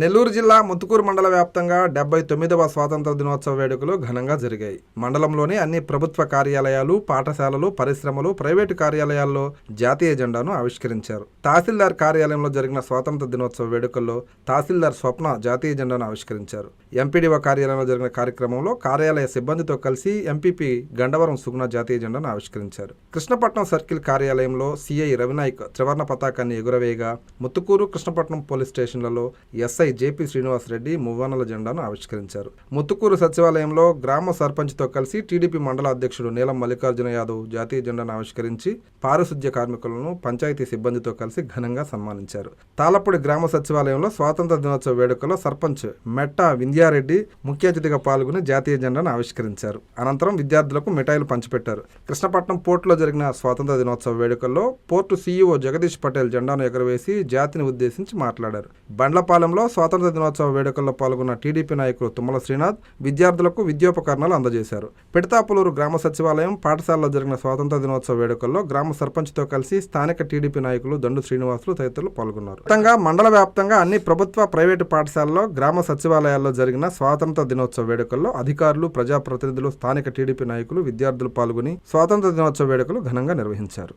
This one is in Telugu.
నెల్లూరు జిల్లా ముత్తుకూరు మండల వ్యాప్తంగా డెబ్బై తొమ్మిదవ స్వాతంత్ర దినోత్సవ వేడుకలు ఘనంగా జరిగాయి. మండలంలోని అన్ని ప్రభుత్వ కార్యాలయాలు పాఠశాలలు పరిశ్రమలు ప్రైవేటు కార్యాలయాల్లో జాతీయ జెండాను ఆవిష్కరించారు. తహసీల్దార్ కార్యాలయంలో జరిగిన స్వాతంత్ర దినోత్సవ వేడుకల్లో తహసీల్దార్ స్వప్న జాతీయ జెండాను ఆవిష్కరించారు. ఎంపీడీఓ కార్యాలయంలో జరిగిన కార్యక్రమంలో కార్యాలయ సిబ్బందితో కలిసి ఎంపీపీ గండవరం సుగుణ జాతీయ జెండాను ఆవిష్కరించారు. కృష్ణపట్నం సర్కిల్ కార్యాలయంలో సిఐ రవినాయక్ త్రివర్ణ పతాకాన్ని ఎగురవేయగా ముత్తుకూరు కృష్ణపట్నం పోలీస్ స్టేషన్లలో ఎస్ఐ జేపీ శ్రీనివాస్ రెడ్డి మువ్వన్నల జెండాను ఆవిష్కరించారు. ముత్తుకూరు సచివాలయంలో గ్రామ సర్పంచ్తో కలిసి టీడీపీ మండల అధ్యక్షుడు నీలం మల్లికార్జున యాదవ్ జాతీయ జెండాను ఆవిష్కరించి పారిశుద్ధ్య కార్మికులను పంచాయతీ సిబ్బందితో కలిసి ఘనంగా సన్మానించారు. తాళపూడి గ్రామ సచివాలయంలో స్వాతంత్ర దినోత్సవ వేడుకలో సర్పంచ్ మెట్టా వింధ్యారెడ్డి ముఖ్య అతిథిగా పాల్గొని జాతీయ జెండాను ఆవిష్కరించారు. అనంతరం విద్యార్థులకు మిఠాయిలు పంచిపెట్టారు. కృష్ణపట్నం పోర్టులో జరిగిన స్వాతంత్ర దినోత్సవ వేడుకల్లో పోర్టు సీఈఓ జగదీష్ పటేల్ జెండాను ఎగరవేసి జాతిని ఉద్దేశించి మాట్లాడారు. బండ్లపాలెంలో స్వాతంత్ర దినోత్సవ వేడుకల్లో పాల్గొన్న టీడీపీ నాయకులు తుమ్మల శ్రీనాథ్ విద్యార్థులకు విద్యోపకరణాలు అందజేశారు. పెడతాపులూరు గ్రామ సచివాలయం పాఠశాలలో జరిగిన స్వాతంత్ర దినోత్సవ వేడుకల్లో గ్రామ సర్పంచ్తో కలిసి స్థానిక టీడీపీ నాయకులు దండు శ్రీనివాసులు తదితరులు పాల్గొన్నారు. మొత్తంగా మండల వ్యాప్తంగా అన్ని ప్రభుత్వ ప్రైవేటు పాఠశాలల్లో గ్రామ సచివాలయాల్లో జరిగిన స్వాతంత్ర దినోత్సవ వేడుకల్లో అధికారులు ప్రజాప్రతినిధులు స్థానిక టీడీపీ నాయకులు విద్యార్థులు పాల్గొని స్వాతంత్ర దినోత్సవ వేడుకలు ఘనంగా నిర్వహించారు.